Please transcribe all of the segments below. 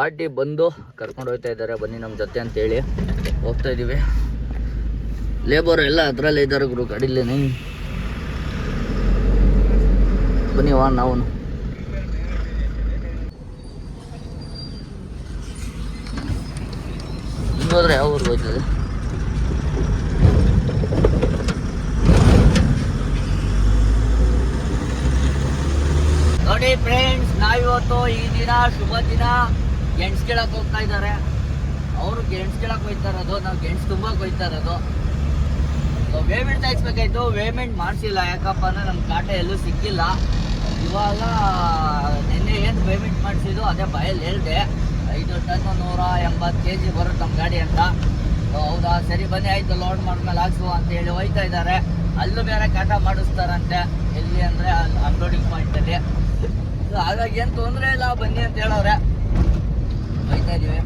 Party ಬಂದು ಕರ್ಕೊಂಡು ಹೋಗ್ತಾ ಇದ್ದಾರೆ. ಬನ್ನಿ ನಮ್ಮ ಜೊತೆ ಅಂತೇಳಿ ಹೋಗ್ತಾ ಇದ್ದೀವಿ ಲೇಬರ್ ಎಲ್ಲ ಅದರಲ್ಲೇ ಇದ್ದಾರೆ ಗುರು ಗಾಡಿಲೇನೆ ಬನ್ನಿ ವಾ ನಾವು ಹಿಂಗೋದ್ರೆ ಯಾವ ಊರಿಗೆ ಹೋಯ್ತದೆ ನೋಡಿ ಫ್ರೆಂಡ್ಸ್ ನಾವಿವತ್ತು ಈ ದಿನ ಶುಭ ದಿನ. ಗೆಣಸ್ ಕೇಳಕ್ ಹೋಗ್ತಾ ಇದ್ದಾರೆ ಅವರು ಗೆಣಸ್ ಕೇಳಕ್ ಹೋಯ್ತಾ ನಾವು ಗೆಣಸ್ ತುಂಬಾ ಹೋಯ್ತಾ ಇರೋದು. ಪೇಮೆಂಟ್ ತೆಗಿಸ್ಬೇಕಾಯ್ತು. ಪೇಮೆಂಟ್ ಮಾಡಿಸಿಲ್ಲ. ಯಾಕಪ್ಪ ಅಂದ್ರೆ ನಮ್ಮ ಕಾಟ ಎಲ್ಲೂ ಸಿಕ್ಕಿಲ್ಲ. ಇವಾಗ ನಿನ್ನೆ ಏನು ಪೇಮೆಂಟ್ ಮಾಡಿಸಿದ್ದು ಅದೇ ಬಾಯಲ್ಲಿ ಹೇಳಿದೆ. ಐದು ಟನ್ ನೂರ ಎಂಬತ್ತು ಕೆ ಜಿ ಬರುತ್ತೆ ನಮ್ಮ ಗಾಡಿ ಅಂತ. ಹೌದಾ? ಸರಿ, ಬನ್ನಿ, ಆಯ್ತು ಲೋಡ್ ಮಾಡ್ಮೇಲೆ ಹಾಕ್ಸುವ ಅಂತ ಹೇಳಿ ಹೋಯ್ತಾ ಇದ್ದಾರೆ ಅಲ್ಲೂ ಬೇರೆ ಕಾಟ ಮಾಡಿಸ್ತಾರಂತೆ. ಎಲ್ಲಿ ಅಂದರೆ ಅನ್ಲೋಡಿಂಗ್ ಪಾಯಿಂಟಲ್ಲಿ ಹಾಗಾಗಿ ಏನು ತೊಂದರೆ ಇಲ್ಲ, ಬನ್ನಿ ಅಂತ ಹೇಳವ್ರೆ. ಹೋಯ್ತಾ ಇದೀವಿ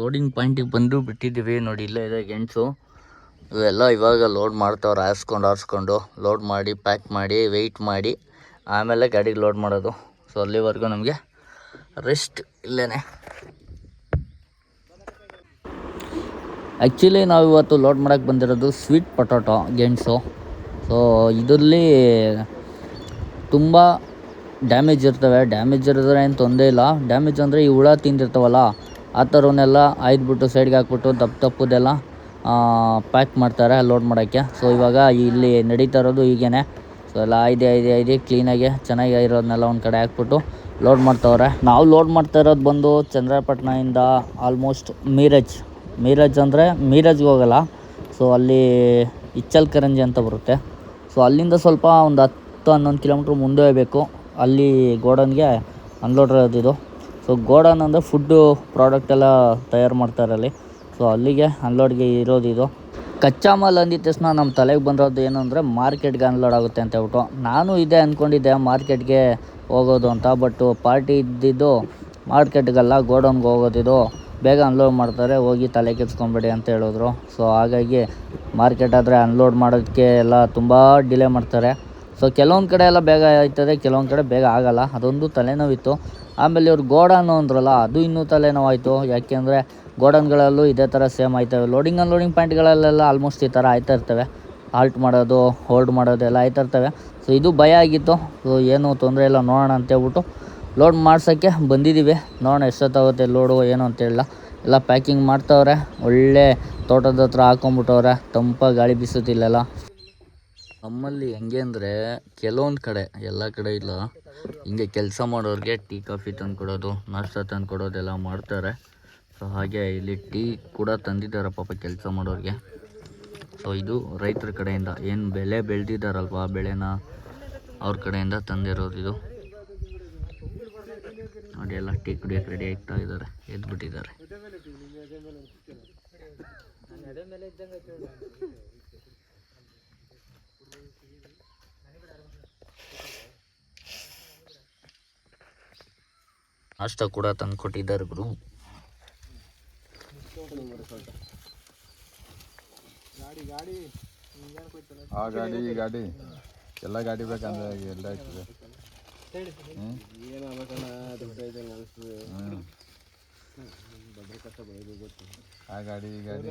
ಲೋಡಿಂಗ್ ಪಾಯಿಂಟಿಗೆ ಬಂದು ಬಿಟ್ಟಿದ್ದೀವಿ ನೋಡಿ, ಇಲ್ಲೇ ಇದೆ ಗೆಣಸು ಇವೆಲ್ಲ ಇವಾಗ ಲೋಡ್ ಮಾಡ್ತಾವ್ರೆ, ಹಾರಿಸ್ಕೊಂಡು ಹಾರಿಸ್ಕೊಂಡು ಲೋಡ್ ಮಾಡಿ ಪ್ಯಾಕ್ ಮಾಡಿ ವೆಯ್ಟ್ ಮಾಡಿ, ಆಮೇಲೆ ಗಾಡಿಗೆ ಲೋಡ್ ಮಾಡೋದು. ಸೊ ಅಲ್ಲಿವರೆಗೂ ನಮಗೆ ರೆಸ್ಟ್ ಇಲ್ಲೇ ಆ್ಯಕ್ಚುಲಿ ನಾವು ಇವತ್ತು ಲೋಡ್ ಮಾಡೋಕ್ಕೆ ಬಂದಿರೋದು ಸ್ವೀಟ್ ಪೊಟೊಟೊ ಗೆಣಸು ಸೊ ಇದರಲ್ಲಿ ತುಂಬ ಡ್ಯಾಮೇಜ್ ಇರ್ತವೆ. ಡ್ಯಾಮೇಜ್ ಇರಿದ್ರೆ ಏನು ತೊಂದರೆ ಇಲ್ಲ. ಡ್ಯಾಮೇಜ್ ಅಂದರೆ ಈ ಹುಳ ತಿಂದಿರ್ತಾವಲ್ಲ ಆ ಥರವನ್ನೆಲ್ಲ ಆಯ್ದುಬಿಟ್ಟು ಸೈಡ್ಗೆ ಹಾಕ್ಬಿಟ್ಟು ದಪ್ಪ ತಪ್ಪುದೆಲ್ಲ ಪ್ಯಾಕ್ ಮಾಡ್ತಾರೆ ಲೋಡ್ ಮಾಡೋಕ್ಕೆ. ಸೊ ಇವಾಗ ಇಲ್ಲಿ ನಡೀತಾ ಇರೋದು ಹೀಗೇ ಸೊ ಎಲ್ಲ ಆಯ್ದು ಆಯ್ದು ಆಯ್ದು ಕ್ಲೀನಾಗಿ ಚೆನ್ನಾಗಿ ಇರೋದನ್ನೆಲ್ಲ ಒಂದು ಕಡೆ ಹಾಕ್ಬಿಟ್ಟು ಲೋಡ್ ಮಾಡ್ತಾವ್ರೆ. ನಾವು ಲೋಡ್ ಮಾಡ್ತಾ ಇರೋದು ಬಂದು ಚಂದ್ರಪಟ್ಟಣದಿಂದ ಆಲ್ಮೋಸ್ಟ್ ಮೀರಜ್ ಮೀರಜ್ ಅಂದರೆ ಮೀರಜ್ಗೆ ಹೋಗಲ್ಲ. ಸೊ ಅಲ್ಲಿ ಇಚ್ಚಲ್ ಕರಂಜಿ ಅಂತ ಬರುತ್ತೆ. ಸೊ ಅಲ್ಲಿಂದ ಸ್ವಲ್ಪ ಒಂದು ಹತ್ತು ಹನ್ನೊಂದು ಕಿಲೋಮೀಟ್ರ್ ಮುಂದೆ ಹೋಗಬೇಕು. ಅಲ್ಲಿ ಗೋಡನ್ಗೆ ಅನ್ಲೋಡ್ ಇರೋದಿದು ಸೊ ಗೋಡನ್ ಅಂದರೆ ಫುಡ್ಡು ಪ್ರಾಡಕ್ಟ್ ಎಲ್ಲ ತಯಾರು ಮಾಡ್ತಾರೆ ಅಲ್ಲಿ. ಸೊ ಅಲ್ಲಿಗೆ ಅನ್ಲೋಡ್ಗೆ ಇರೋದಿದು ಕಚ್ಚಾ ಮಾಲ್ ಅಂದಿದ್ದ ತಕ್ಷಣ ನಮ್ಮ ತಲೆಗೆ ಬಂದಿರೋದು ಏನು ಅಂದರೆ ಮಾರ್ಕೆಟ್ಗೆ ಅನ್ಲೋಡ್ ಆಗುತ್ತೆ ಅಂತ ಹೇಳ್ಬಿಟ್ಟು. ನಾನು ಇದೇ ಅಂದ್ಕೊಂಡಿದ್ದೆ ಮಾರ್ಕೆಟ್ಗೆ ಹೋಗೋದು ಅಂತ ಬಟ್ ಪಾರ್ಟಿ ಇದ್ದಿದ್ದು ಮಾರ್ಕೆಟ್ಗಲ್ಲ ಗೋಡೌನ್ಗೆ ಹೋಗೋದಿದು ಬೇಗ ಅನ್ಲೋಡ್ ಮಾಡ್ತಾರೆ, ಹೋಗಿ ತಲೆ ಕೆಡ್ಸ್ಕೊಬೇಡಿ ಅಂತ ಹೇಳಿದ್ರು. ಸೊ ಹಾಗಾಗಿ ಮಾರ್ಕೆಟ್ ಆದರೆ ಅನ್ಲೋಡ್ ಮಾಡೋದಕ್ಕೆ ಎಲ್ಲ ತುಂಬ ಡಿಲೇ ಮಾಡ್ತಾರೆ. ಸೊ ಕೆಲವೊಂದು ಕಡೆ ಎಲ್ಲ ಬೇಗ ಆಯ್ತದೆ, ಕೆಲವೊಂದು ಕಡೆ ಬೇಗ ಆಗಲ್ಲ. ಅದೊಂದು ತಲೆನೋವಿತ್ತು. ಆಮೇಲೆ ಇವ್ರು ಗೋಡಾನು ಅಂದ್ರಲ್ಲ, ಅದು ಇನ್ನೂ ತಲೆನೋವಾಯಿತು. ಯಾಕೆಂದರೆ ಗೋಡನ್ಗಳಲ್ಲೂ ಇದೇ ಥರ ಸೇಮ್ ಆಯ್ತವೆ. ಲೋಡಿಂಗ್ ಅನ್ಲೋಡಿಂಗ್ ಪಾಯಿಂಟ್ಗಳಲ್ಲೆಲ್ಲ ಆಲ್ಮೋಸ್ಟ್ ಈ ಥರ ಆಯ್ತಾ ಇರ್ತವೆ. ಹಾಲ್ಟ್ ಮಾಡೋದು ಹೋಲ್ಡ್ ಮಾಡೋದು ಎಲ್ಲ ಆಯ್ತಾ ಇರ್ತವೆ. ಸೊ ಇದು ಭಯ ಆಗಿತ್ತು. ಸೊ ಏನು ತೊಂದರೆ ಇಲ್ಲ, ನೋಡೋಣ ಅಂತೇಳ್ಬಿಟ್ಟು ಲೋಡ್ ಮಾಡ್ಸೋಕ್ಕೆ ಬಂದಿದ್ದೀವಿ. ನೋಡೋಣ ಎಷ್ಟೊತ್ತಾಗುತ್ತೆ ಲೋಡು ಏನು ಅಂತೇಳಿಲ್ಲ ಎಲ್ಲ ಪ್ಯಾಕಿಂಗ್ ಮಾಡ್ತವ್ರೆ. ಒಳ್ಳೆ ತೋಟದ ಹತ್ರ ಹಾಕೊಂಬಿಟ್ಟವ್ರೆ ತಂಪಾಗಿ ಗಾಳಿ ಬೀಸುತ್ತಿಲ್ಲೆಲ್ಲ. ನಮ್ಮಲ್ಲಿ ಹೆಂಗೆ ಅಂದರೆ ಕೆಲವೊಂದು ಕಡೆ, ಎಲ್ಲ ಕಡೆ ಇಲ್ಲ. ಹಿಂಗೆ ಕೆಲಸ ಮಾಡೋರಿಗೆ ಟೀ, ಕಾಫಿ ತಂದು ಕೊಡೋದು, ನಾಷ್ಟ ತಂದು ಕೊಡೋದೆಲ್ಲ ಮಾಡ್ತಾರೆ. ಸೊ ಹಾಗೆ ಇಲ್ಲಿ ಟೀ ಕೂಡ ತಂದಿದ್ದಾರೆ ಪಾಪ ಕೆಲಸ ಮಾಡೋರಿಗೆ. ಸೊ ಇದು ರೈತರ ಕಡೆಯಿಂದ, ಏನು ಬೆಳೆ ಬೆಳೆದಿದ್ದಾರಲ್ವ ಆ ಬೆಳೆನ ಅವ್ರ ಕಡೆಯಿಂದ ತಂದಿರೋದು ಇದು. ನೋಡಿ, ಎಲ್ಲ ಟೀ ಕುಡಿಯೋಕೆ ರೆಡಿ ಆಗ್ತಾ ಇದ್ದಾರೆ ಎದ್ಬಿಟ್ಟಿದ್ದಾರೆ. ನಾಷ್ಟ ಕೂಡ ತಂದು ಕೊಟ್ಟಿದ್ದಾರೆ ಗುರು. ಆ ಗಾಡಿ ಈ ಗಾಡಿ. ಎಲ್ಲ ಗಾಡಿ ಬೇಕಂದ್ರೆ ಎಲ್ಲ ಇರ್ತದೆ. ಆ ಗಾಡಿ ಈ ಗಾಡಿ.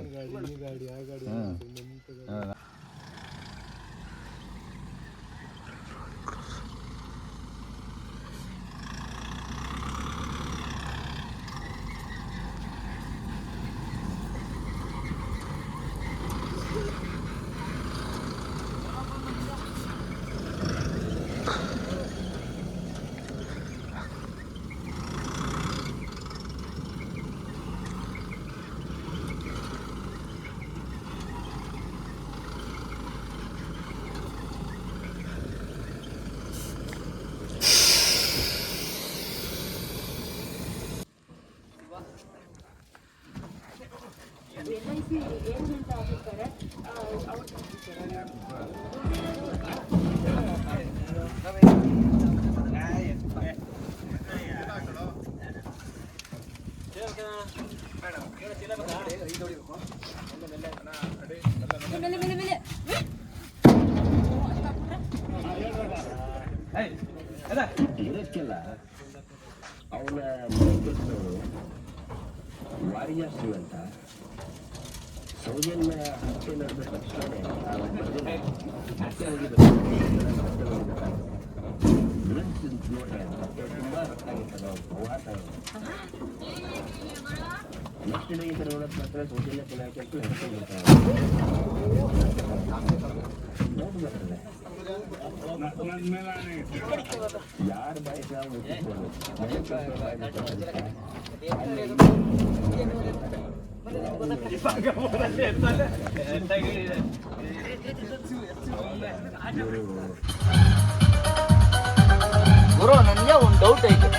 ಗುರು ನನಗೆ ಒಂದು ಡೌಟ್ ಐತೆ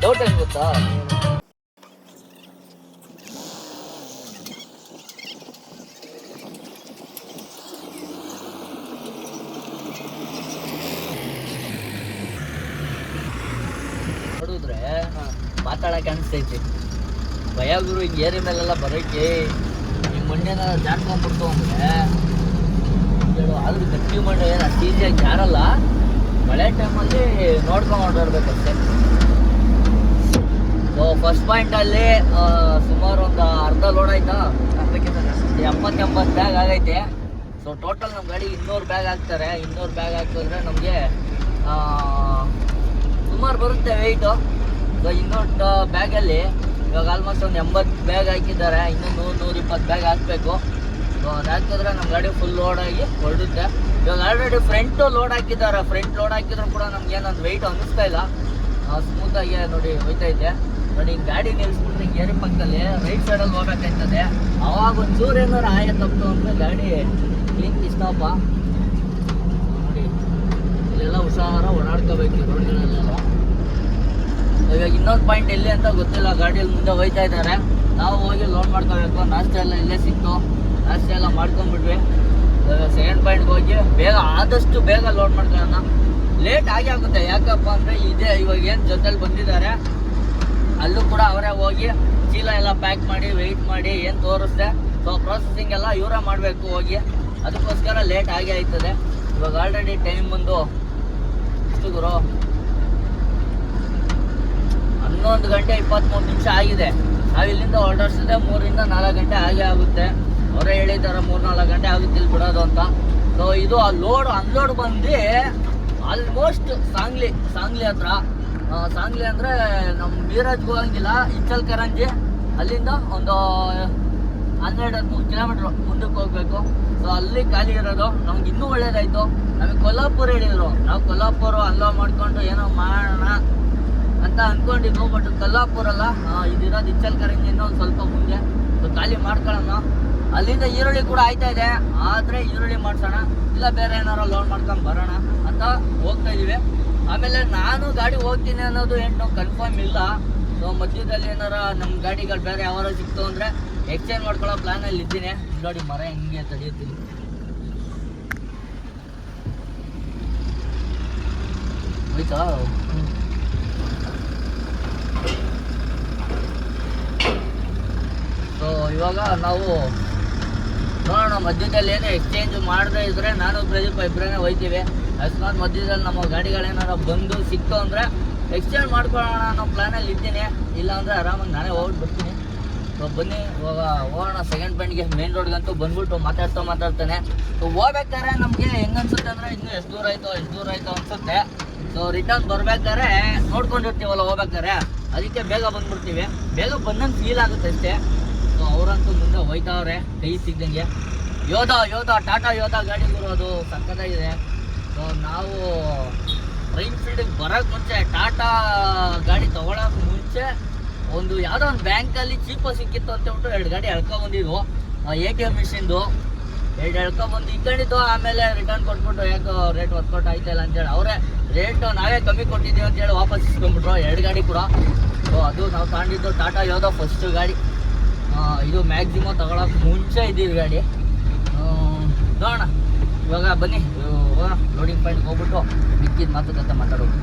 ಡೌಟ್ ಏನು ಗೊತ್ತಾ ನೋಡಿದ್ರೆ ಮಾತಾಡಕ್ಕೆ ಅನಿಸ್ತೈತಿ ಭಯ ಗುರು ಹಿಂಗೆ ಏರಿ ಮೇಲೆಲ್ಲ ಬರೋಕ್ಕೆ ಈ ಮಣ್ಣೇನ ಜಾಡ್ಕೊಂಡ್ಬಿಡ್ತು ಅಂದ್ರೆ ಹೇಳು, ಆದರೂ ಗಟ್ಟಿ ಮಣ್ಣು ಏನು ಅಷ್ಟು ಈಸಿಯಾಗಿ ಜಾರಲ್ಲ. ಮಳೆ ಟೈಮಲ್ಲಿ ನೋಡ್ಕೊಂಡು ಓಡಾಡ್ಬೇಕಷ್ಟೇ ಸೊ ಫಸ್ಟ್ ಪಾಯಿಂಟಲ್ಲಿ ಸುಮಾರು ಒಂದು ಅರ್ಧ ಲೋಡ್ ಆಯ್ತಾ? ಎಂಬತ್ತು ಎಂಬತ್ತು ಬ್ಯಾಗ್ ಆಗೈತೆ. ಸೊ ಟೋಟಲ್ ನಮ್ಮ ಗಾಡಿ ಇನ್ನೂರು ಬ್ಯಾಗ್ ಹಾಕ್ತಾರೆ. ಇನ್ನೂರು ಬ್ಯಾಗ್ ಹಾಕಿದ್ರೆ ನಮಗೆ ಸುಮಾರು ಬರುತ್ತೆ ವೆಯ್ಟು ಸೊ ಇನ್ನೊಂದು ಬ್ಯಾಗಲ್ಲಿ ಇವಾಗ ಆಲ್ಮೋಸ್ಟ್ ಒಂದು ಎಂಬತ್ತು ಬ್ಯಾಗ್ ಹಾಕಿದ್ದಾರೆ. ಇನ್ನೂ ನೂರು, ನೂರಿಪ್ಪತ್ತು ಬ್ಯಾಗ್ ಹಾಕಬೇಕು. ಸೊ ಅದು ಹಾಕಿದ್ರೆ ನಮ್ಮ ಗಾಡಿ ಫುಲ್ ಲೋಡ್ ಆಗಿ ಹೊರಡುತ್ತೆ. ಇವಾಗ ಆಲ್ರೆಡಿ ಫ್ರಂಟು ಲೋಡ್ ಹಾಕಿದ್ದಾರೆ. ಫ್ರಂಟ್ ಲೋಡ್ ಹಾಕಿದ್ರು ಕೂಡ ನಮ್ಗೆ ಏನೊಂದು ವೆಯ್ಟ್ ಅನ್ನಿಸ್ತಾ ಇಲ್ಲ. ಸ್ಮೂತಾಗಿ ನೋಡಿ ಹೋಯ್ತೈತೆ. ನೋಡಿ ಹಿಂಗ್ ಗಾಡಿ ನಿಲ್ಲಿಸ್ಬಿಟ್ರೆ ಗೇರಿ ಪಕ್ಕದಲ್ಲಿ ರೈಟ್ ಸೈಡಲ್ಲಿ ಹೋಗ್ಬೇಕಾಯ್ತದೆ. ಅವಾಗ ಒಂಚೂರು ಏನಾರು ಆಯ ತಪ್ಪು ಅಂದರೆ ಗಾಡಿ ಕ್ಲೀನ್ ಇಷ್ಟಪ್ಪ ನೋಡಿ, ಇಲ್ಲೆಲ್ಲ ಹುಷಾರ ಓಡಾಡ್ಕೋಬೇಕು. ಇವಾಗ ಪಾಯಿಂಟ್ ಎಲ್ಲಿ ಅಂತ ಗೊತ್ತಿಲ್ಲ. ಗಾಡಿಯಲ್ಲಿ ಮುಂದೆ ಹೋಯ್ತಾ ಇದ್ದಾರೆ. ನಾವು ಹೋಗಿ ಲೋಡ್ ಮಾಡ್ಕೋಬೇಕು. ನಾಷ್ಟ ಎಲ್ಲ ಇಲ್ಲೇ ಸಿಕ್ತು. ನಾಷ್ಟ ಎಲ್ಲ ಮಾಡ್ಕೊಂಡ್ಬಿಟ್ವಿ. ಸೆಕೆಂಡ್ ಪಾಯಿಂಟ್ಗೆ ಹೋಗಿ ಬೇಗ ಆದಷ್ಟು ಬೇಗ ಲೋಡ್ ಮಾಡ್ಕೊಳ್ಳೋಣ. ಲೇಟ್ ಆಗಿ ಆಗುತ್ತೆ. ಯಾಕಪ್ಪ ಅಂದರೆ ಇದೇ ಇವಾಗ ಏನು ಜೊತೆಲಿ ಬಂದಿದ್ದಾರೆ. ಅಲ್ಲೂ ಕೂಡ ಅವರೇ ಹೋಗಿ ಚೀಲ ಎಲ್ಲ ಪ್ಯಾಕ್ ಮಾಡಿ ವೆಯ್ಟ್ ಮಾಡಿ, ಏನು ತೋರಿಸ್ದೆ. ಸೊ ಪ್ರೊಸೆಸಿಂಗ್ ಎಲ್ಲ ಇವರೇ ಮಾಡಬೇಕು ಹೋಗಿ. ಅದಕ್ಕೋಸ್ಕರ ಲೇಟ್ ಆಗಿ ಆಯ್ತದೆ. ಇವಾಗ ಆಲ್ರೆಡಿ ಟೈಮ್ ಬಂದು. ಇಷ್ಟು ಗುರು. ಹನ್ನೊಂದು ಗಂಟೆ ಇಪ್ಪತ್ತ್ಮೂರು ನಿಮಿಷ ಆಗಿದೆ. ನಾವು ಇಲ್ಲಿಂದ ಹೊರಡಿಸಿದ್ರೆ ಮೂರಿಂದ ನಾಲ್ಕು ಗಂಟೆ ಆಗೇ ಆಗುತ್ತೆ. ಅವರೇ ಹೇಳಿದ್ದಾರೆ ಮೂರು ನಾಲ್ಕು ಗಂಟೆ ಆಗುತ್ತೆ ಇಲ್ಲಿ ಬಿಡೋದು ಅಂತ. ಸೊ ಇದು ಆ ಲೋಡ್ ಅನ್ಲೋಡ್ ಬಂದು ಆಲ್ಮೋಸ್ಟ್ ಸಾಂಗ್ಲಿ ಸಾಂಗ್ಲಿ ಹತ್ರ. ಸಾಂಗ್ಲಿ ಅಂದರೆ ನಮ್ಮ ಮೀರಜ್ಗೆ ಹೋಗಂಗಿಲ್ಲ ಇಚ್ಚಲ್ ಕರಂಜಿ. ಅಲ್ಲಿಂದ ಒಂದು ಹನ್ನೆರಡು, ಹದಿಮೂರು ಕಿಲೋಮೀಟ್ರ್ ಮುಂದಕ್ಕೆ ಹೋಗಬೇಕು. ಸೊ ಅಲ್ಲಿ ಖಾಲಿ ಇರೋದು. ನಮ್ಗೆ ಇನ್ನೂ ಒಳ್ಳೇದಾಯಿತು. ನಮಗೆ ಕೊಲ್ಲಾಪುರ ಹೇಳಿದರು. ನಾವು ಕೊಲ್ಲಾಪುರ ಅಲ್ಲೋ ಮಾಡಿಕೊಂಡು ಏನೋ ಮಾಡೋಣ. ಅಂತ ಅನ್ಕೊಂಡಿದ್ವು ಬಟ್ ಕಲ್ಲಾಪುರ ಅಲ್ಲ ಇದಿರೋದು ಇಚ್ಚಲ್ ಕರಂಜಿ ಒಂದು ಸ್ವಲ್ಪ ಮುಂದೆ. ಸೊ ಖಾಲಿ ಮಾಡ್ಕೊಳ್ಳೋಣ. ಅಲ್ಲಿಂದ ಈರುಳ್ಳಿ ಕೂಡ ಆಯ್ತಾ ಇದೆ. ಆದರೆ ಈರುಳ್ಳಿ ಮಾಡ್ಸೋಣ. ಇಲ್ಲ ಬೇರೆ ಏನಾರ ಲೋನ್ ಮಾಡ್ಕೊಂಡು ಬರೋಣ ಅಂತ ಹೋಗ್ತಾ ಇದೀವಿ. ಆಮೇಲೆ ನಾನು ಗಾಡಿ ಹೋಗ್ತೀನಿ ಅನ್ನೋದು ಏನು ಕನ್ಫರ್ಮ್ ಇಲ್ಲ. ಸೊ ಮಧ್ಯದಲ್ಲಿ ಏನಾರ ನಮ್ಮ ಗಾಡಿಗಳು ಬೇರೆ ಯಾವಾರ ಸಿಕ್ತು ಅಂದರೆ ಎಕ್ಸ್ಚೇಂಜ್ ಮಾಡ್ಕೊಳ್ಳೋ ಪ್ಲಾನಲ್ಲಿ ಇದ್ದೀನಿ. ನೋಡಿ ಮರ ಹೆಂಗೆ ತಡೆಯುತ್ತೀನಿ ಹೋಯ್ತಾ ಸೊ ಇವಾಗ ನಾವು ನೋಡೋಣ, ಮಧ್ಯದಲ್ಲಿ ಏನು ಎಕ್ಸ್ಚೇಂಜ್ ಮಾಡದೇ ಇದ್ರೆ ನಾನು ಪ್ರದೀಪ ಇಬ್ಬರೇ ಹೋಯ್ತೀವಿ. ಅಕಸ್ಮಾತ್ ಮಧ್ಯದಲ್ಲಿ ನಮ್ಮ ಗಾಡಿಗಳೇನಾರ ಬಂದು ಸಿಕ್ತು ಅಂದರೆ ಎಕ್ಸ್ಚೇಂಜ್ ಮಾಡ್ಕೊಳ್ಳೋಣ ಅನ್ನೋ ಪ್ಲ್ಯಾನಲ್ಲಿ ಇದ್ದೀನಿ. ಇಲ್ಲ ಅಂದರೆ ಆರಾಮಾಗಿ ನಾನೇ ಹೋಗಿ ಬರ್ತೀನಿ ಸೊ ಬನ್ನಿ, ಇವಾಗ ಹೋಗೋಣ. ಸೆಕೆಂಡ್ ಪಾಯಿಂಟ್ಗೆ ಮೇನ್ ರೋಡ್ಗಂತೂ ಬಂದ್ಬಿಟ್ಟು ಮಾತಾಡ್ತಾ ಮಾತಾಡ್ತಾನೆ. ಸೊ ಹೋಗ್ಬೇಕಾದ್ರೆ ನಮಗೆ ಹೆಂಗ್ ಅನ್ಸುತ್ತೆ ಅಂದರೆ ಇನ್ನೂ ಎಷ್ಟು ದೂರ ಆಯಿತು, ಎಷ್ಟು ದೂರ ಆಯಿತು ಅನ್ಸುತ್ತೆ. ಸೊ ರಿಟರ್ನ್ ಬರ್ಬೇಕಾದ್ರೆ ನೋಡ್ಕೊಂಡಿರ್ತೀವಲ್ಲ ಹೋಗ್ಬೇಕಾದ್ರೆ, ಅದಕ್ಕೆ ಬೇಗ ಬಂದ್ಬಿಡ್ತೀವಿ. ಬೇಗ ಬಂದಂಗೆ ಫೀಲ್ ಆಗುತ್ತೆ ಅಷ್ಟೇ. ಅವರಂತೂ ಮುಂದೆ ಹೋಯ್ತಾವ್ರೆ, ಕೈ ಸಿಗ್ದಂಗೆ. ಯೋಧ ಯೋಧ, ಟಾಟಾ ಯೋಧ ಗಾಡಿ ಬರೋದು ಸಕ್ಕದಾಗಿದೆ ಸೊ, ನಾವು ರೈನ್ ಫೀಲ್ಡಿಗೆ ಬರೋಕ್ಕೆ ಮುಂಚೆ ಟಾಟಾ ಗಾಡಿ ತೊಗೊಳಕ್ಕೆ ಮುಂಚೆ ಒಂದು ಯಾವುದೋ ಒಂದು ಬ್ಯಾಂಕಲ್ಲಿ ಚೀಪ ಸಿಕ್ಕಿತ್ತು ಅಂತ ಹೇಳ್ಬಿಟ್ಟು ಎರಡು ಗಾಡಿ ಎಳ್ಕೊಂಬಂದಿದ್ವು ಎ ಕೆ ಎಂ ಮಿಷಿನ್ದು. ಎರಡು ಎಳ್ಕೊಂಬಂದು ಇಟ್ಕೊಂಡಿದ್ದು ಆಮೇಲೆ ರಿಟರ್ನ್ ಕೊಟ್ಬಿಟ್ಟು ಯಾಕೋ ರೇಟ್ ವರ್ಕೌಟ್ ಆಯ್ತಲ್ಲ ಅಂತೇಳಿ. ಅವರೇ ರೇಟು ನಾವೇ ಕಮ್ಮಿ ಕೊಟ್ಟಿದ್ದೀವಿ ಅಂತೇಳಿ ವಾಪಸ್ ಇಸ್ಕೊಂಡ್ಬಿಟ್ರು. ಎರಡು ಗಾಡಿ ಕೂಡ. ಸೊ, ಅದು ನಾವು ತಗೊಂಡಿದ್ದು ಟಾಟಾ ಯೋಧ ಫಸ್ಟು ಗಾಡಿ. ಇದು ಮ್ಯಾಕ್ಸಿಮಮ್ ತಗೊಳಕ್ಕೆ ಮುಂಚೆ ಇದ್ದೀವಿ ಗಾಡಿ. ನೋಡೋಣ. ಇವಾಗ ಬನ್ನಿ. ಲೋಡಿಂಗ್ ಪಾಯಿಂಟ್ ಹೋಗ್ಬಿಟ್ಟು ಮಿಕ್ಕಿದ ಮಾತುಕತೆ ಮಾತಾಡೋದು.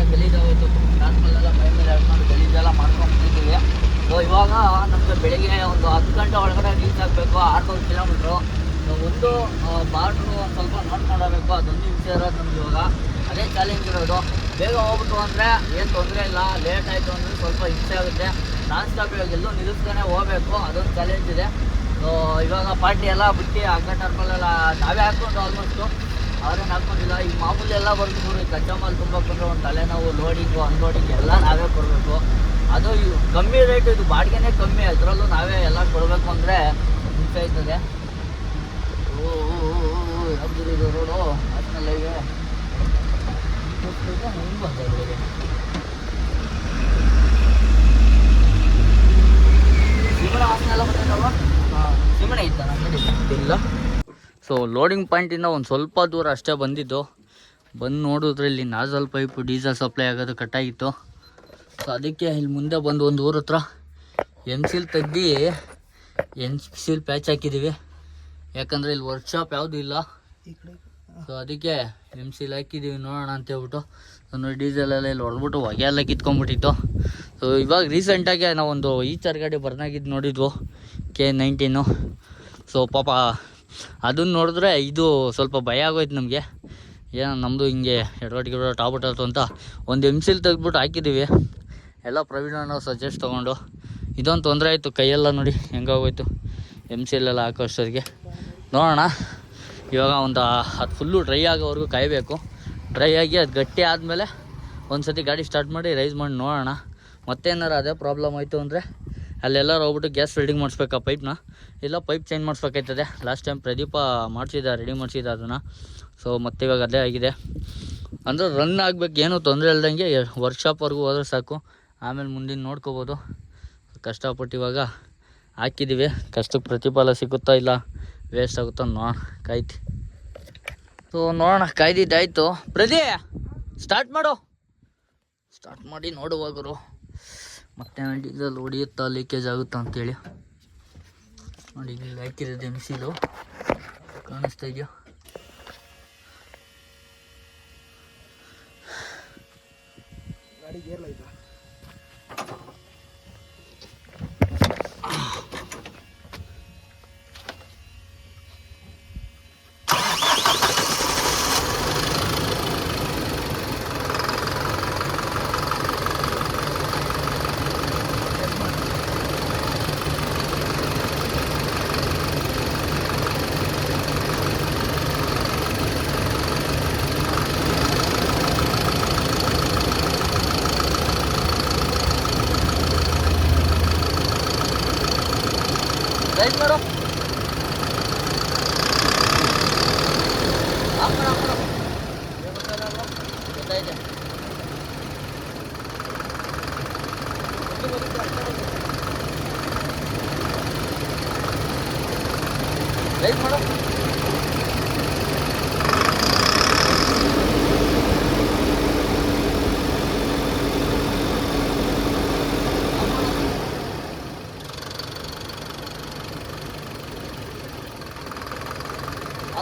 ಮೈಯೆಲ್ಲ ಗಲೀಜಾಗೋಯ್ತು ಟಾರ್ಪಲ್ಲೆಲ್ಲ ಮೈ ಮೇಲೆ ಹಾಕೊಂಡು ಗಲೀಜೆಲ್ಲ ಮಾಡ್ಕೊಂಡು ಬಂದಿದ್ದೀವಿ. ಸೊ ಇವಾಗ ನಮಗೆ ಬೆಳಿಗ್ಗೆ ಒಂದು ಹತ್ತು ಗಂಟೆ ಒಳಗಡೆ ರೀಚ್ ಆಗಬೇಕು, ಆರುನೂರು ಕಿಲೋಮೀಟ್ರು. ಒಂದು ಬಾರ್ಡ್ರು ಒಂದು ಸ್ವಲ್ಪ ನೋಡ್ಕೊಂಡು ಹೋಗ್ಬೇಕು ಅದೊಂದು ವಿಷಯ ಇರೋದು ನಮ್ಗೆ ಇವಾಗ. ಅದೇ ಚಾಲೆಂಜ್ ಇರೋದು. ಬೇಗ ಹೋಗ್ಬಿಟ್ಟು ಅಂದರೆ ಏನು ತೊಂದರೆ ಇಲ್ಲ ಲೇಟ್ ಆಯಿತು ಅಂದರೆ ಸ್ವಲ್ಪ ಹಿಂಸೆ ಆಗುತ್ತೆ. ನಾನ್ ಸ್ಟಾಪ್ ಇವಾಗ ಎಲ್ಲೂ ನಿಲ್ಲಿಸ್ತಾನೆ ಹೋಗಬೇಕು, ಅದೊಂದು ಚಾಲೆಂಜ್ ಇದೆ. ಸೊ ಇವಾಗ ಪಾರ್ಟಿ ಎಲ್ಲ ಬಿಟ್ಟು ಅಗ್ಗ ಟರ್ಮಲೆಲ್ಲ ನಾವೇ ಹಾಕ್ಕೊಂಡು ಆಲ್ಮೋಸ್ಟು ಅವ್ರೇನು ಹಾಕ್ಕೊಂಡಿಲ್ಲ ಈಗ ಮಾಮೂಲಿ ಎಲ್ಲ ಬರ್ತಿದ್ರು ಈ ಕಚ್ಚಾ ಮಾಲ್ ತುಂಬ ಬಂದರೆ ಒಂದು ತಲೆನೋವು ಲೋಡಿಂಗು ಅನ್ಲೋಡಿಂಗ್ ಎಲ್ಲ ನಾವೇ ಕೊಡಬೇಕು. ಅದು ಇವ್ ಕಮ್ಮಿ ರೇಟ್ ಇದು ಬಾಡಿಗೆನೇ ಕಮ್ಮಿ, ಅದರಲ್ಲೂ ನಾವೇ ಎಲ್ಲ ಕೊಡಬೇಕು ಅಂದರೆ ಹಿಂಸೆ ಆಯ್ತದೆ. ಓ ಇದು ರೋಡು ಆದ್ಮೇಲೆ ಈಗ ಹೆಂಗೆ ಬಂದ ಸಿಮಣ ಹಾಸನೆಲ್ಲ ಬಂದಿದ್ದಾವ? ಸಿಮಣ ಇತ್ತ ಇಲ್ಲ. ಸೊ ಲೋಡಿಂಗ್ ಪಾಯಿಂಟಿಂದ ಒಂದು ಸ್ವಲ್ಪ ದೂರ ಅಷ್ಟೇ ಬಂದಿದ್ದು. ಬಂದು ನೋಡಿದ್ರೆ ಇಲ್ಲಿ ನಾಜಲ್ ಪೈಪು ಡೀಸೆಲ್ ಸಪ್ಲೈ ಆಗೋದು ಕಟ್ಟಾಗಿತ್ತು ಸೊ ಅದಕ್ಕೆ ಇಲ್ಲಿ ಮುಂದೆ ಬಂದು ಒಂದು ಊರ ಹತ್ರ ಎಂ ಸಿಲ್ ತೆಗ್ದು ಎನ್ ಸಿಲ್ ಪ್ಯಾಚ್ ಹಾಕಿದ್ದೀವಿ ಯಾಕಂದರೆ ಇಲ್ಲಿ ವರ್ಕ್ಶಾಪ್ ಯಾವುದೂ ಇಲ್ಲ. ಸೊ ಅದಕ್ಕೆ ಎಂ ಸಿಲ್ ಹಾಕಿದ್ದೀವಿ ನೋಡೋಣ ಅಂತ ಹೇಳ್ಬಿಟ್ಟು. ಸೊ ನೋಡಿ ಡೀಸೆಲ್ ಎಲ್ಲ ಇಲ್ಲಿ ಹೊಡೆದ್ಬಿಟ್ಟು ಹೊಗೆ ಎಲ್ಲ ಕಿತ್ಕೊಂಡ್ಬಿಟ್ಟಿತ್ತು. ಸೊ ಇವಾಗ ರೀಸೆಂಟಾಗಿ ನಾವೊಂದು ಈ ಥರ ಗಾಡಿ ಬರ್ನಾಗಿದ್ದು ನೋಡಿದ್ವು. ಕೆ ನೈನ್ಟೀನು ಸೊ ಪಾಪ ಅದನ್ನು ನೋಡಿದ್ರೆ ಇದು ಸ್ವಲ್ಪ ಭಯ ಆಗೋಯ್ತು ನಮಗೆ. ಏನೋ ನಮ್ಮದು ಹಿಂಗೆ ಎಡವಟ್ಟಿಗೆ ಟಾಬಿಟ್ಟು ಅಂತ ಒಂದು ಎಂ ಸಿಲ್ ತೆಗೆದ್ಬಿಟ್ಟು ಹಾಕಿದ್ದೀವಿ ಎಲ್ಲ ಪ್ರವೀಣ ನಾವು ಸಜೆಸ್ಟ್ ತೊಗೊಂಡು. ಇದೊಂದು ತೊಂದರೆ ಆಯಿತು, ಕೈಯೆಲ್ಲ ನೋಡಿ ಹೆಂಗಾಗೋಯ್ತು ಎಂ ಸಿ ಎಲ್ಲ ಹಾಕೋ ಅಷ್ಟೊತ್ತಿಗೆ. ನೋಡೋಣ. ಇವಾಗ ಒಂದು ಅದು ಫುಲ್ಲು ಡ್ರೈ ಆಗೋವರೆಗೂ ಕಾಯಬೇಕು. ಡ್ರೈ ಆಗಿ ಅದು ಗಟ್ಟಿ ಆದಮೇಲೆ ಒಂದು ಸತಿ ಗಾಡಿ ಸ್ಟಾರ್ಟ್ ಮಾಡಿ ರೈಸ್ ಮಾಡಿ ನೋಡೋಣ. ಮತ್ತೇನಾರು ಅದೇ ಪ್ರಾಬ್ಲಮ್ ಆಯಿತು ಅಂದರೆ ಅಲ್ಲೆಲ್ಲರೂ ಹೋಗ್ಬಿಟ್ಟು ಗ್ಯಾಸ್ ಫಿಲ್ಡಿಂಗ್ ಮಾಡಿಸ್ಬೇಕು ಆ ಪೈಪ್ನ ಇಲ್ಲ ಪೈಪ್ ಚೇಂಜ್ ಮಾಡಿಸ್ಬೇಕಾಯ್ತದೆ. ಲಾಸ್ಟ್ ಟೈಮ್ ಪ್ರದೀಪ ಮಾಡಿಸಿದ ರೆಡಿ ಮಾಡಿಸಿದ ಅದನ್ನು. ಸೊ ಮತ್ತೆ ಇವಾಗ ಅದೇ ಆಗಿದೆ. ಅಂದರೆ ರನ್ ಆಗಬೇಕು, ಏನೂ ತೊಂದರೆ ಇಲ್ದಂಗೆ ವರ್ಕ್ಶಾಪ್ವರೆಗೂ ಹೋದ್ರೆ ಸಾಕು. ಆಮೇಲೆ ಮುಂದಿನ ನೋಡ್ಕೋಬೋದು. ಕಷ್ಟಪಟ್ಟು ಇವಾಗ ಹಾಕಿದ್ದೀವಿ ಕಷ್ಟಕ್ಕೆ ಪ್ರತಿಫಲ ಸಿಗುತ್ತಾ ಇಲ್ಲ ವೇಸ್ಟ್ ಆಗುತ್ತಾ ನೋಡೋಣ ಕಾಯ್ತಿ. ಸೊ ನೋಡೋಣ, ಕಾಯ್ದಿದ್ದಾಯ್ತು. ಪ್ರದೀ ಸ್ಟಾರ್ಟ್ ಮಾಡು. ಸ್ಟಾರ್ಟ್ ಮಾಡಿ ನೋಡುವಾಗರು ಮತ್ತೆ ಡೀಸೆಲ್ ಹೊಡಿಯುತ್ತಾ ಲೀಕೇಜ್ ಆಗುತ್ತಾ ಅಂತೇಳಿ ನೋಡಿ ಇಲ್ಲಿ ಹಾಕಿರೋದು ಎಮ್ಸಿಲು ಕಾಣಿಸ್ತಾ ಇದೆಯಾ? ಗಾಡಿ ಗೇರ್ಲ ಆಯ್ತಾ ರೈಸ್ ಮಾಡು ಆಫ್ ಮಾಡು, ಆಫ್ ಮಾಡು. ಏನ್ ಗೊತ್ತಾಗಲ್ಲ ಅಲ್ವಾ? ಗೊತ್ತಾಯ್ತೆ. ರೈಸ್ ಮಾಡು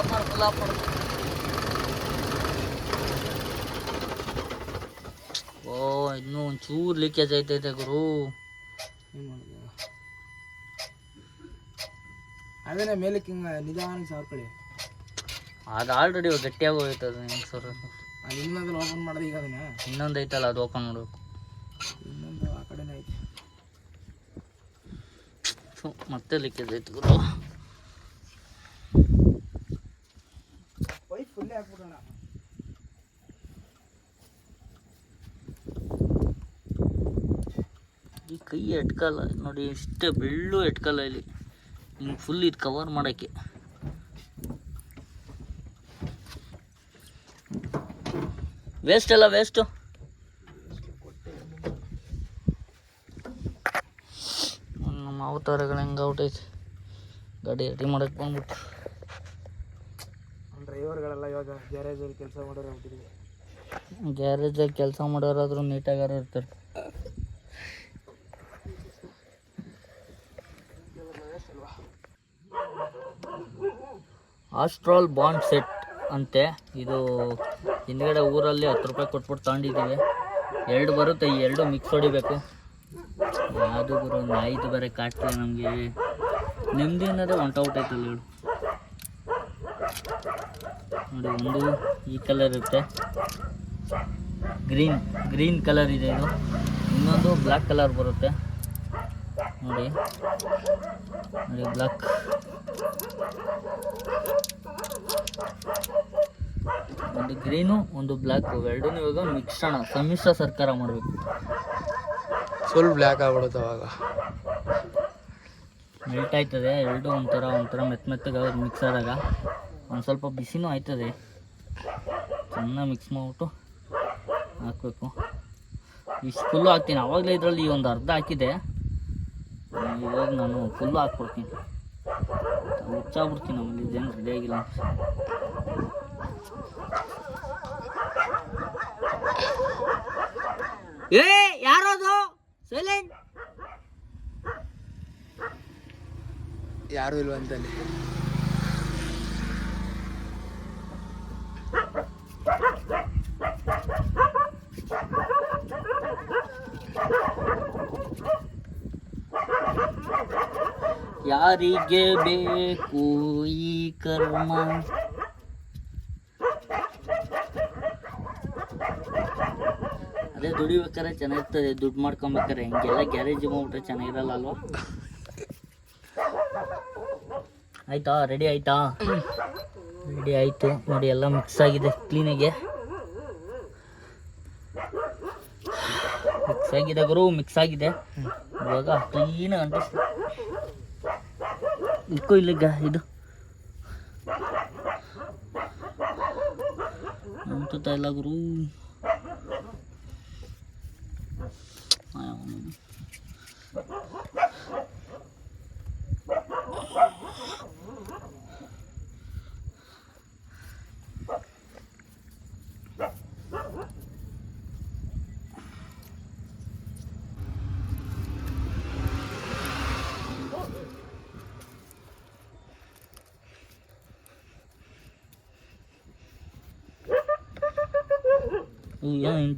ಮಾಡು ಓ ಇನ್ನೂ ಒಂಚೂರು ಲೀಕೇಜ್ ಐತೈತೆ ಗುರು. ಏನು ಮಾಡೋದು? ಅದೇನೇ ಮೇಲಕ್ಕೆ ಹಿಂಗೆ ನಿಧಾನಕ್ಕೆ ಅದು ಆಲ್ರೆಡಿ ಗಟ್ಟಿಯಾಗಿ ಹೋಯ್ತು ಅದು ಹೆಂಗೆ ಸರ್? ಇನ್ನೊಂದಲ್ಲಿ ಓಪನ್ ಮಾಡಿದೆ ಈಗ ಅದನ್ನ. ಇನ್ನೊಂದು ಐತಲ್ಲ ಅದು ಓಪನ್ ಮಾಡಬೇಕು. ಇನ್ನೊಂದು ಆ ಕಡೆನೇ ಐತಿ. ಸೊ ಮತ್ತೆ ಲೀಕೇಜ್ ಐತೆ ಗುರು. ಹಾಕ್ಬಿಡೋಣ. ಈ ಕೈ ಎಟ್ಕಲ್ಲ ನೋಡಿ, ಇಷ್ಟೇ ಬೆಳ್ಳು ಎಟ್ಕಲ್ಲ ಇಲ್ಲಿ. ಹಿಂಗೆ ಫುಲ್ ಇದು ಕವರ್ ಮಾಡೋಕ್ಕೆ. ವೇಸ್ಟ್ ಅಲ್ಲ ವೇಸ್ಟು ನಮ್ಮ ಅವತಾರಗಳು ಹೆಂಗೆ ಐತಿ. ಗಾಡಿ ರೆಡಿ ಮಾಡೋಕ್ಕೆ ಬಂದ್ಬಿಟ್ಟು ಡ್ರೈವರ್ಗಳೆಲ್ಲ ಇವಾಗ ಗ್ಯಾರೇಜಲ್ಲಿ ಕೆಲಸ ಮಾಡೋರು ಆಗ್ಬಿಟ್ಟಿದ್ವಿ ಗ್ಯಾರೇಜಲ್ಲಿ ಕೆಲಸ ಮಾಡೋರಾದ್ರೂ ನೀಟಾಗಾರ ಇರ್ತಾರೆ. ಆಸ್ಟ್ರಾಲ್ ಬಾಂಡ್ ಸೆಟ್ ಅಂತೆ. ಇದು ಹಿಂದ್ಗಡೆ ಊರಲ್ಲಿ ಹತ್ತು ರೂಪಾಯಿ ಕೊಟ್ಬಿಟ್ಟು ತಗೊಂಡಿದ್ದೀವಿ. ಎರಡು ಬರುತ್ತೆ, ಈ ಎರಡು ಮಿಕ್ಸ್ ಹೊಡಿಬೇಕು. ಯಾವುದು ಗುರು ನಾಯಿದು ಬೇರೆ ಕಾಟ್ತಿದೆ ನಮಗೆ. ನೆಮ್ಮದಿ ಅನ್ನೋದೇ ಹೊಂಟೋಗ್ಬಿಟ್ಟೈತಲ್ಲ ಹೇಳು. ನೋಡಿ ಒಂದು ಈ ಕಲರ್ ಇರುತ್ತೆ. ಗ್ರೀನ್ ಗ್ರೀನ್ ಕಲರ್ ಇದೆ ಇದು. ಇನ್ನೊಂದು ಬ್ಲ್ಯಾಕ್ ಕಲರ್ ಬರುತ್ತೆ. ನೋಡಿ ನೋಡಿ ಬ್ಲ್ಯಾಕ್ ಒಂದು ಗ್ರೀನು ಒಂದು ಬ್ಲ್ಯಾಕು ಎರಡೂ ಇವಾಗ ಮಿಶ್ರಣ ಸಮ್ಮಿಶ್ರ ಸರ್ಕಾರ ಮಾಡಬೇಕು. ಫುಲ್ ಬ್ಲ್ಯಾಕ್ ಆಗ್ಬಿಡುತ್ತೆ ಅವಾಗ. ಮೆಲ್ಟ್ ಆಯ್ತದೆ. ಎರಡು ಒಂಥರ ಒಂಥರ ಮೆತ್ತ ಮೆತ್ತಗೆ ಮಿಕ್ಸ್ ಆದಾಗ ಒಂದು ಸ್ವಲ್ಪ ಬಿಸಿನೂ ಆಯ್ತದೆ. ಚೆನ್ನಾಗಿ ಮಿಕ್ಸ್ ಮಾಡಿಬಿಟ್ಟು ಹಾಕಬೇಕು. ಇಷ್ಟು ಫುಲ್ಲು ಹಾಕ್ತೀನಿ. ಆವಾಗಲೇ ಇದರಲ್ಲಿ ಒಂದು ಅರ್ಧ ಹಾಕಿದೆ. ಇವಾಗ ನಾನು ಫುಲ್ಲು ಹಾಕ್ಬಿಡ್ತೀನಿ ಹುಚ್ಚಾಗ್ಬಿಡ್ತೀನಿ ನಮ್ಮಲ್ಲಿ. ಇದೇನು ರೆಡಿ ಆಗಿಲ್ಲ ಏ, ಯಾರದು? ಸೈಲೆಂಟ್ ಯಾರು ಇಲ್ವಂತಲ್ಲಿ ಯಾರಿಗೆ ಬೇಕು ಈ ಕರ್ಮ? ಅದೇ ದುಡಿಬೇಕಾರೆ ಚೆನ್ನಾಗಿರ್ತದೆ, ದುಡ್ಡು ಮಾಡ್ಕೊಬೇಕಾರೆ ಹಿಂಗೆಲ್ಲ ಗ್ಯಾರೇಜ್ ಹೋಗ್ಬಿಟ್ರೆ ಚೆನ್ನಾಗಿರಲ್ಲ ಅಲ್ವಾ ಆಯ್ತಾ ರೆಡಿ ಆಯ್ತಾ? ರೆಡಿ ಆಯಿತು. ನೋಡಿ, ಎಲ್ಲ ಮಿಕ್ಸ್ ಆಗಿದೆ ಕ್ಲೀನಾಗೆ ಮಿಕ್ಸ್ ಆಗಿದೆ ಗುರು ಮಿಕ್ಸ್ ಆಗಿದೆ. ಇವಾಗ ಕ್ಲೀನ್ ಅಂಟಿಸ್ ಇಕ್ಕೋ ಇಲ್ಲಿಗ ಇದು ಅಂಟುತ್ತಾ ಇಲ್ಲ ಗುರು ಆಯ್ತು. ಏನು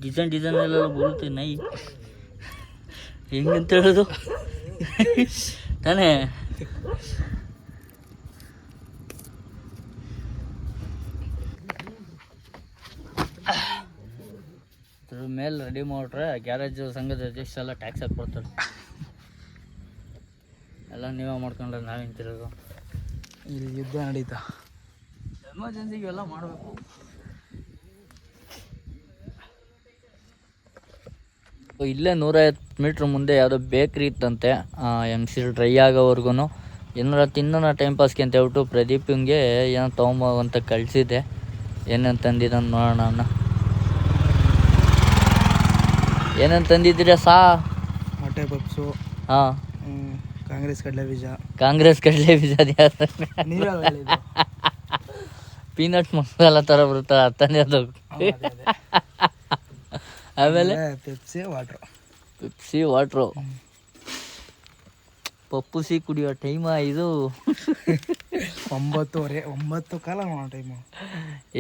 ಡಿಸೈನ್ ಡಿಸೈನ್ ಎಲ್ಲ ಬರುತ್ತೆ ನೈ. ಹೆಂಗಂತ ಹೇಳೋದು? ತಾನೇ? ಅದ್ರ ಮೇಲೆ ರೆಡಿ ಮಾಡ್ರೆ ಗ್ಯಾರೇಜ್ ಸಂಘದ ಅಧ್ಯಕ್ಷ ಎಲ್ಲ ಟ್ಯಾಕ್ಸ್ ಹಾಕ್ಕೊಡ್ತಾರೆ ಎಲ್ಲ ನೀವೇ ಮಾಡ್ಕೊಂಡ್ರೆ ನಾವೇನು ತಿರೋದು? ಇಲ್ಲಿ ಯುದ್ಧ ನಡೀತಾ. ಎಮರ್ಜೆನ್ಸಿಗೆ ಎಲ್ಲ ಮಾಡಬೇಕು ಇಲ್ಲೇ ನೂರೈವತ್ತು ಮೀಟ್ರ್ ಮುಂದೆ ಯಾವುದೋ ಬೇಕ್ರಿ ಇತ್ತಂತೆ ಎಂ ಸಿ ಡ್ರೈ ಆಗೋವರೆಗೂ ಏನಾರ ತಿನ್ನೋಣ ಟೈಮ್ ಪಾಸ್ಗೆ ಅಂತ ಹೇಳ್ಬಿಟ್ಟು ಪ್ರದೀಪ್ ಹಿಂಗೆ ಏನೋ ಅಂತ ಕಳಿಸಿದ್ದೆ. ಏನೇನು ತಂದಿದ್ದ ನೋಡೋಣ ಅಣ್ಣ. ಏನೇನು ತಂದಿದ್ದೀರಾ ಸಾ? ಮೊಟ್ಟೆ ಪಪ್ಸು ಹಾಂ. ಕಾಂಗ್ರೆಸ್ ಕಡಲೆ ಬೀಜ. ಕಾಂಗ್ರೆಸ್ ಕಡಲೆ ಬೀಜ ಪೀನಟ್ ಮಸಾಲ ಥರ ಬರುತ್ತಾ ಅದು. ಆಮೇಲೆ ಪೆಪ್ಸಿ ವಾಟ್ರು ಪೆಪ್ಸಿ ವಾಟ್ರು ಪಪ್ಪು ಸಿ ಕುಡಿಯೋ ಟೈಮ ಇದು. ಒಂಬತ್ತುವರೆ ಒಂಬತ್ತು ಕಾಲ ಟೈಮು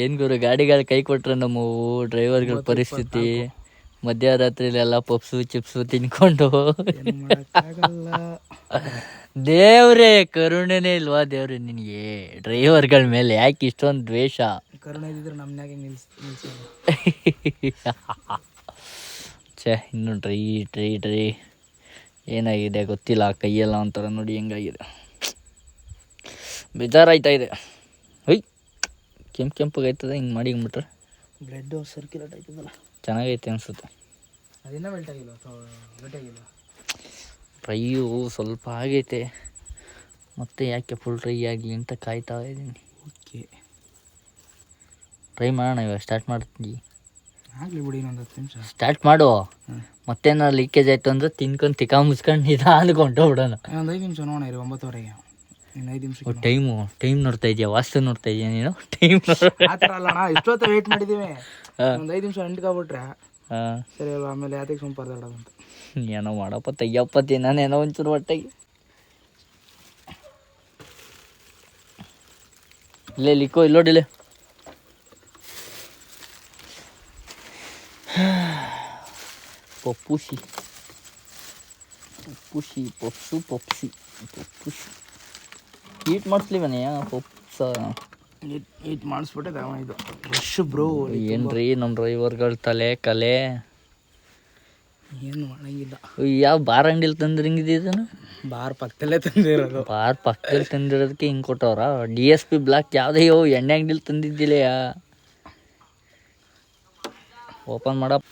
ಏನು ಗುರು ಗಾಡಿಗಳು ಕೈ ಕೊಟ್ರೆ ನಮ್ಮವು ಡ್ರೈವರ್ಗಳ ಪರಿಸ್ಥಿತಿ ಮಧ್ಯರಾತ್ರಿಲೆಲ್ಲ ಪಪ್ಸು ಚಿಪ್ಸು ತಿನ್ಕೊಂಡು. ದೇವ್ರೇ ಕರುಣೆನೇ ಇಲ್ವಾ ದೇವ್ರೆ ನಿನಗೆ? ಡ್ರೈವರ್ಗಳ ಮೇಲೆ ಯಾಕೆ ಇಷ್ಟೊಂದು ದ್ವೇಷ? ಕರುಣೆ ಇದ್ದಿದ್ರೆ ನಮ್ಮನ್ಯಾಗೆ ನಿಲ್ಸ್ ನಿಲ್ಸೋದು. ಛೇ ಇನ್ನು ಡ್ರೈ ಟ್ರೈ ಡ್ರೈ ಏನಾಗಿದೆ ಗೊತ್ತಿಲ್ಲ ಕೈಯೆಲ್ಲ ಒಂಥರ ನೋಡಿ ಹೆಂಗಾಗಿದೆ. ಬೇಜಾರಾಯ್ತಾ ಇದೆ. ಹೊಯ್ ಕೆಂಪು ಕೆಂಪಗಾಯ್ತದೆ ಹಿಂಗೆ ಮಾಡಿ ಹಿಂಗ್ಬಿಟ್ರೆ. ಬ್ಲಡ್ ಸರ್ಕ್ಯುಲೇಟ್ ಆಯ್ತದಲ್ಲ. ಚೆನ್ನಾಗೈತೆ ಅನಿಸುತ್ತೆ. ಅದಿನ್ನ ಮೆಲ್ಟ್ ಆಗಿಲ್ಲ ಮೆಲ್ಟ್ ಆಗಿಲ್ಲ ಫ್ರೈಯು ಸ್ವಲ್ಪ ಆಗೈತೆ. ಮತ್ತೆ ಯಾಕೆ ಫುಲ್ ಡ್ರೈ ಆಗಲಿ ಅಂತ ಕಾಯ್ತಾ ಇದ್ದೀನಿ. ಓಕೆ. ಟ್ರೈ ಮಾಡೋಣ ಇವಾಗ ಸ್ಟಾರ್ಟ್ ಮಾಡ್ತೀನಿ. ಆಗಲಿ ಬಿಡಿ ಇನ್ನೊಂದು ಹತ್ತು ನಿಮಿಷ. ಸ್ಟಾರ್ಟ್ ಮಾಡು. ಮತ್ತೇನಾದ್ರು ಲೀಕೇಜ್ ಆಯ್ತು ಅಂದ್ರೆ ತಿನ್ಕೊಂಡು ತಿಕ್ಕ ಮುಚ್ಕೊಂಡು ನಿಧಾನಕೊಂಡು ಬಿಡೋಣ. ಒಂದು ಐದು ನಿಮಿಷ ನೋಡೋಣ ಇರಿ ಒಂಬತ್ತುವರೆಗೆ. ಇನ್ನು ಐದು ನಿಮಿಷ ಟೈಮು ಟೈಮ್ ನೋಡ್ತಾ ಇದೆಯಾ? ವಾಸ್ತು ನೋಡ್ತಾ ಇದೆಯಾ ನೀನು? ಟೈಮ್ ಆ ಥರ ಅಲ್ಲ ಅಣ್ಣ ಇಷ್ಟೊತ್ತ ವೇಟ್ ಮಾಡಿದ್ದೀವಿ ಒಂದು ಐದು ನಿಮಿಷ ಅಂಟ್ಕೊಬಿಟ್ರೆ ಸರಿ ಅಲ್ವಾ ಆಮೇಲೆ ಯಾತಕ್ಕೆ ಸುಮ್ಮ ಪರದಾಡೋದು ಅಂತ ಏನೋ ಮಾಡಪ್ಪ ತೆಯ್ಯಪ್ಪ ತಿನ್ನಾನೇನೋ ಒಂಚೂರು ಹೊಟ್ಟೆಗೆ. ಇಲ್ಲೇ ಲಿಕ್ಕೋ ಇಲ್ಲೋಡಿಲೆ ಪಪ್ಪುಸಿ ಪಪ್ಪುಸಿ ಪಪ್ಸು ಪಪ್ಸಿ ಪಪ್ಪುಸಿ ಹೀಟ್ ಮಾಡಿಸ್ಲಿ ಮನೆಯ ಪಪ್ಸ. ನೀಟ್ ನೀಟ್ ಮಾಡಿಸ್ಬಿಟ್ಟೆ ಇದು. ರಶ್ ಬ್ರೋ ಏನ್ರಿ ನಮ್ಮ ಡ್ರೈವರ್ಗಳ ತಲೆ ಕಲೆ? ಏನು ಮಾಡಂಗಿಲ್ಲ. ಯಾವ ಬಾರ್ ಅಂಗಡಿಲಿ ತಂದ್ರೆ ಹಿಂಗಿದನು ಬಾರ್ ಪಕ್ಕದಲ್ಲೇ ತಂದಿರೋದು. ಬಾರ್ ಪಕ್ಕದಲ್ಲಿ ತಂದಿರೋದಕ್ಕೆ ಹಿಂಗೆ ಕೊಟ್ಟವ್ರ? ಡಿ ಎಸ್ ಪಿ ಬ್ಲಾಕ್ ಯಾವುದೇ ಯೋ ಎಣ್ಣೆ ಅಂಗಡಿಲಿ ತಂದಿದ್ದಿಲ್ಲ ಓಪನ್ ಮಾಡಪ್ಪ